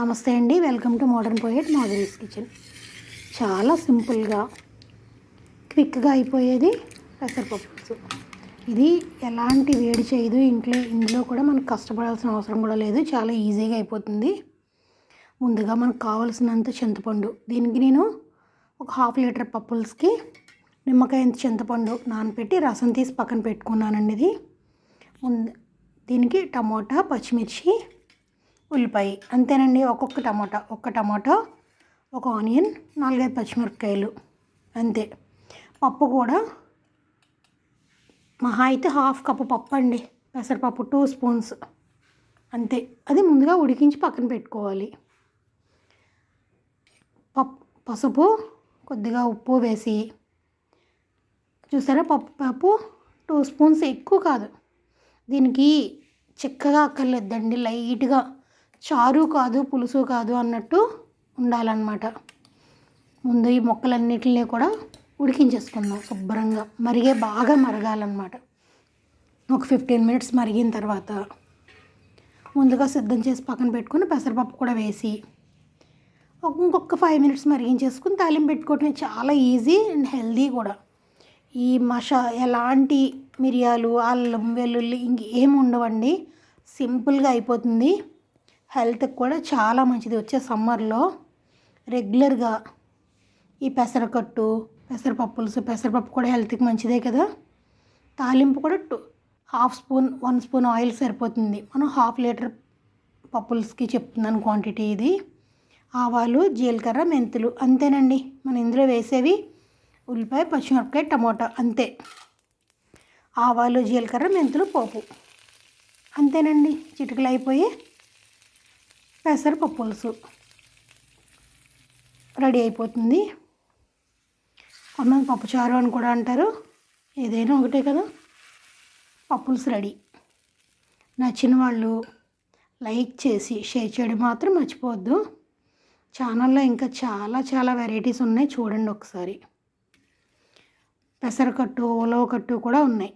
నమస్తే అండి. Welcome to modern poet Madhuri's kitchen. చాలా సింపుల్గా క్విక్గా అయిపోయేది పెసరపప్పు ఇది ఎలాంటి వేడి చేయదు. ఇంట్లో ఇందులో కూడా మనకు కష్టపడాల్సిన అవసరం కూడా లేదు. చాలా ఈజీగా అయిపోతుంది. ముందుగా మనకు కావలసినంత చింతపండు. దీనికి నేను ఒక హాఫ్ లీటర్ పప్పుల్స్కి నిమ్మకాయ చింతపండు నానబెట్టి రసం తీసి పక్కన పెట్టుకున్నానండి ఇది. ముందు దీనికి టమోటా పచ్చిమిర్చి ఉల్లిపాయ అంతేనండి ఒక్కొక్క టమాటా ఒక్క టమాటో ఒక ఆనియన్ నాలుగైదు పచ్చిమిరపకాయలు అంతే. పప్పు కూడా మహా అయితే హాఫ్ కప్పు పప్పు అండి. పెసరపప్పు టూ స్పూన్స్ అంతే. అది ముందుగా ఉడికించి పక్కన పెట్టుకోవాలి. పప్పు పసుపు కొద్దిగా ఉప్పు వేసి చూసారా పప్పు పప్పు టూ స్పూన్స్ ఎక్కువ కాదు. దీనికి చిక్కగా అక్కర్లేదండి లైట్గా. చారు కాదు పులుసు కాదు అన్నట్టు ఉండాలన్నమాట. ముందు ఈ మొక్కలన్నిటిని కూడా ఉడికించేసుకుందాం శుభ్రంగా. మరిగే బాగా మరగాలన్నమాట. ఒక ఫిఫ్టీన్ మినిట్స్ మరిగిన తర్వాత ముందుగా సిద్ధం చేసి పక్కన పెట్టుకుని పెసరపప్పు కూడా వేసి ఇంకొక ఫైవ్ మినిట్స్ మరిగించేసుకుని తాలింపు పెట్టుకోవటం చాలా ఈజీ అండ్ హెల్దీ కూడా. ఈ మషా ఎలాంటి మిరియాలు అల్లం వెల్లుల్లి ఇంకేం ఉండవండి. సింపుల్గా అయిపోతుంది. హెల్త్కి కూడా చాలా మంచిది. వచ్చే సమ్మర్లో రెగ్యులర్గా ఈ పెసరకట్టు పెసరపప్పు పులుసు పెసరపప్పు కూడా హెల్త్కి మంచిదే కదా. తాలింపు కూడా two half spoon one spoon oil సరిపోతుంది. మనం హాఫ్ లీటర్ పప్పుల్స్కి చెప్తున్నాను క్వాంటిటీ ఇది. ఆవాలు జీలకర్ర మెంతులు అంతేనండి. మనం ఇందులో వేసేవి ఉల్లిపాయ పచ్చిమిరపకాయ టమోటా అంతే. ఆవాలు జీలకర్ర మెంతులు పోపు అంతేనండి. చిటికలు అయిపోయి పెసరపప్పు పులుసు రెడీ అయిపోతుంది. కొంతమంది పప్పుచారు అని కూడా అంటారు. ఏదైనా ఒకటే కదా. పప్పులుసు రెడీ. నచ్చిన వాళ్ళు లైక్ చేసి షేర్ చేయడం మాత్రం మర్చిపోవద్దు. ఛానల్లో ఇంకా చాలా చాలా వెరైటీస్ ఉన్నాయి. చూడండి ఒకసారి. పెసరకట్టు ఉలవకట్టు కూడా ఉన్నాయి.